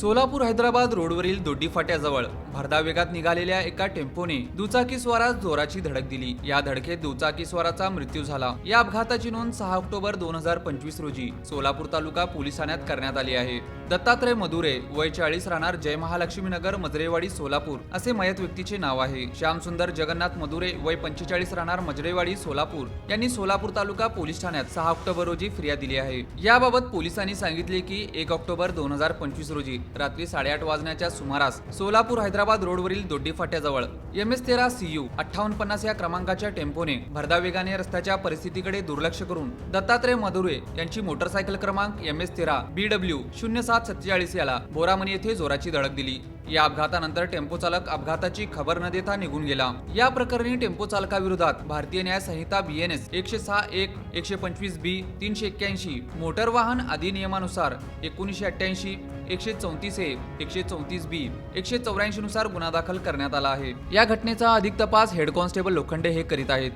सोलापूर हैदराबाद रोडवरील दोड्डी फाट्याजवळ भरधाव वेगात निघालेल्या एका टेम्पोने दुचाकी स्वारास जोराची धडक दिली. या धडकेत दुचाकी स्वाराचा मृत्यू झाला. या अपघाताची नोंद सहा ऑक्टोबर दोन हजार पंचवीस रोजी सोलापूर तालुका पोलीस ठाण्यात करण्यात आली आहे. दत्तात्रय मधुरे वय चाळीस राहणार जय महालक्ष्मी नगर मजरेवाडी सोलापूर असे मयत व्यक्तीचे नाव आहे. श्यामसुंदर जगन्नाथ मधुरे वय पंचेचाळीस राहणार मजरेवाडी सोलापूर. यांनी सोलापूर तालुका पोलीस ठाण्यात सहा ऑक्टोबर रोजी फिर्याद दिली आहे. याबाबत पोलिसांनी सांगितले की एक ऑक्टोबर दोन हजार पंचवीस रोजी रात्री साडेआठ वाजण्याच्या सुमारास सोलापूर हैदराबाद रोडवरील दोड्डी फाट्याजवळ एम एस तेरा सी यू अठ्ठावन्न पन्नास या क्रमांकाच्या टेम्पोने भरदा वेगाने रस्त्याच्या परिस्थितीकडे दुर्लक्ष करून दत्तात्रय मधुरे यांची मोटरसायकल क्रमांक एम एस तेरा बी डब्ल्यू शून्य सात सत्तेचाळीस याला बोरामणी येथे जोराची धडक दिली. या अपघातानंतर टेम्पो चालक अपघाताची खबर न देता निघून गेला. या प्रकरणी टेम्पो चालकाविरोधात भारतीय न्याय संहिता बीएनएस एकशे सहा एक एकशे पंचवीस बी तीनशे एक्क्याऐंशी मोटर वाहन अधिनियमानुसार एकोणीसशे अठ्ठ्याऐंशी एकशे चौतीस ए एकशे चौतीस बी एकशे चौऱ्याऐंशी नुसार गुन्हा दाखल करण्यात आला आहे. या घटनेचा अधिक तपास हेड कॉन्स्टेबल लोखंडे हे करीत आहेत.